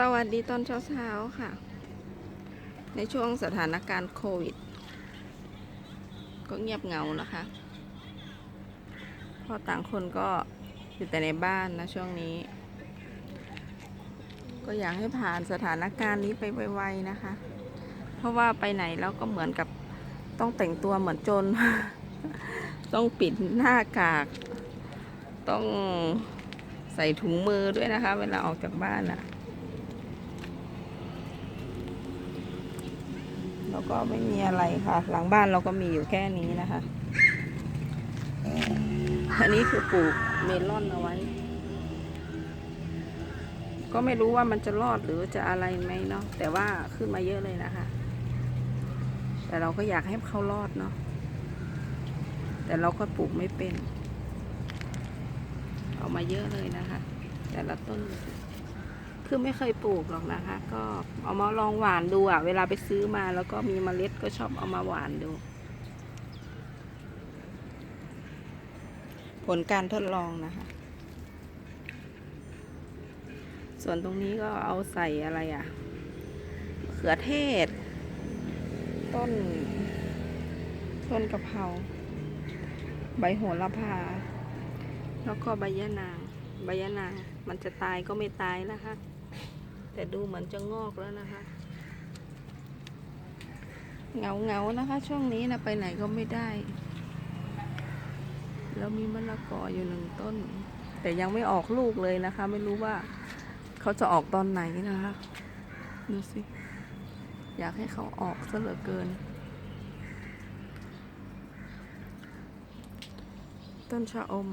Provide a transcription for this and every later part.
สวัสดีตอนเช้าเช้าๆค่ะ ในช่วงสถานการณ์โควิด ก็เงียบเงานะคะเพราะต่างคนก็อยู่แต่ในบ้านนะช่วงนี้ ก็อยากให้ผ่านสถานการณ์นี้ไปไวๆนะคะ เพราะว่าไปไหนแล้วก็เหมือนกับต้องแต่งตัวเหมือนโจรต้องปิดหน้ากาก ต้องใส่ถุงมือด้วยนะคะ เวลาออกจากบ้านอะ แล้วก็ไม่มีอะไรค่ะ หลังบ้านเราก็มีอยู่แค่นี้นะคะ อันนี้คือปลูกเมลอนเอาไว้ ก็ไม่รู้ว่ามันจะรอดหรือจะอะไรไหมเนาะแต่ว่าขึ้นมาเยอะเลยนะคะ แต่เราก็อยากให้เขารอดเนาะแต่เราก็ปลูกไม่เป็น เอามาเยอะเลยนะคะ แต่ละต้น คือไม่เคยปลูกหรอกนะคะ ก็เอามาลองหวานดูอะเวลาไปซื้อมาแล้วก็มีเมล็ดก็ชอบเอามาหวานดู ผลการทดลองนะคะ ส่วนตรงนี้ก็เอาใส่อะไรอะมะเขือเทศ ต้น ต้นกะเพราใบโหระพา แล้วก็ใบยะนาง ใบยะนาง มันจะตายก็ไม่ตายนะคะ แต่ดูเหมือนจะงอกแล้วนะคะเงาเงานะคะ ช่วงนี้นะไปไหนก็ไม่ได้ แล้วมีมะละกออยู่หนึ่งต้น แต่ยังไม่ออกลูกเลยนะคะ ไม่รู้ว่าเขาจะออกตอนไหนนะคะดูสิ อยากให้เขาออกซะเหลือเกิน ต้นชะอม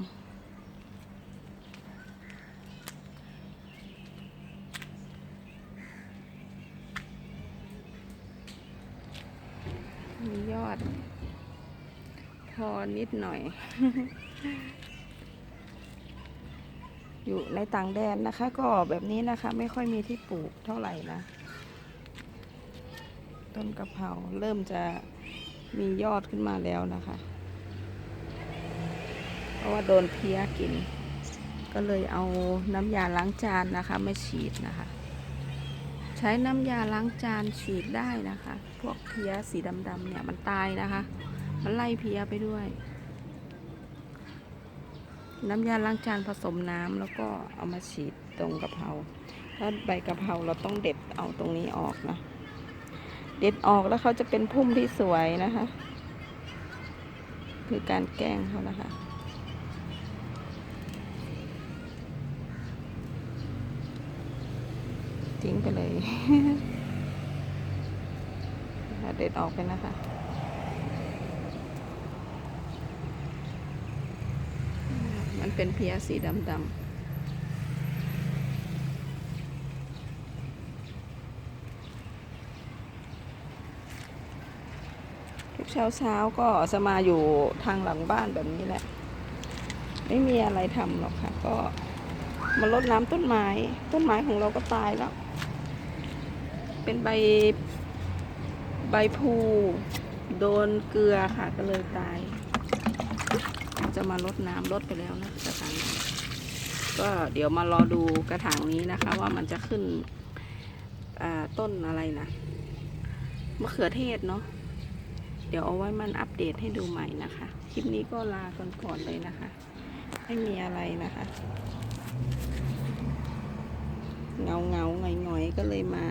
มียอด พอนิดหน่อย อยู่ในต่างแดนนะคะ ก็แบบนี้นะคะ ไม่ค่อยมีที่ปลูกเท่าไหร่นะ ต้นกะเพราเริ่มจะมียอดขึ้นมาแล้วนะคะ เพราะว่าโดนเพี้ยกิน ก็เลยเอาน้ำยาล้างจานนะคะ ไมาฉีดนะคะ ช้น้ำยาล้างจานฉีดได้นะคะ พวกเพี้ยสีดำๆเนี่ยมันตายนะคะ มันไล่เพี้ยไปด้วย น้ำยาล้างจานผสมน้ำแล้วก็เอามาฉีดตรงกะเพราถ้าใบกะเพราเราต้องเด็ดเอาตรงนี้ออกนะ เด็ดออกแล้วเขาจะเป็นพุ่มที่สวยนะคะ คือการแกล้งเขานะคะ ทิ้งไปเลยเด็ดออกไปนะคะมันเป็นเพียสีดำๆทุกเช้าเช้าก็จะมาอยู่ทางหลังบ้านแบบนี้แหละ ไม่มีอะไรทำหรอกค่ะ ก็มารดน้ำต้นไม้ ต้นไม้ของเราก็ตายแล้ว เป็นใบใบพูโดนเกลือค่ะก็เลยตายจะมารดน้ำรดไปแล้วนะกระถางก็เดี๋ยวมารอดูกระถางนี้นะคะ ว่ามันจะขึ้นต้นอะไรนะมะเขือเทศเนาะเดี๋ยวเอาไว้มันอัปเดตให้ดูใหม่นะคะ คลิปนี้ก็ลากันก่อนเลยนะคะ ไม่มีอะไรนะคะ เงาเงาๆหงอยๆก็เลยมา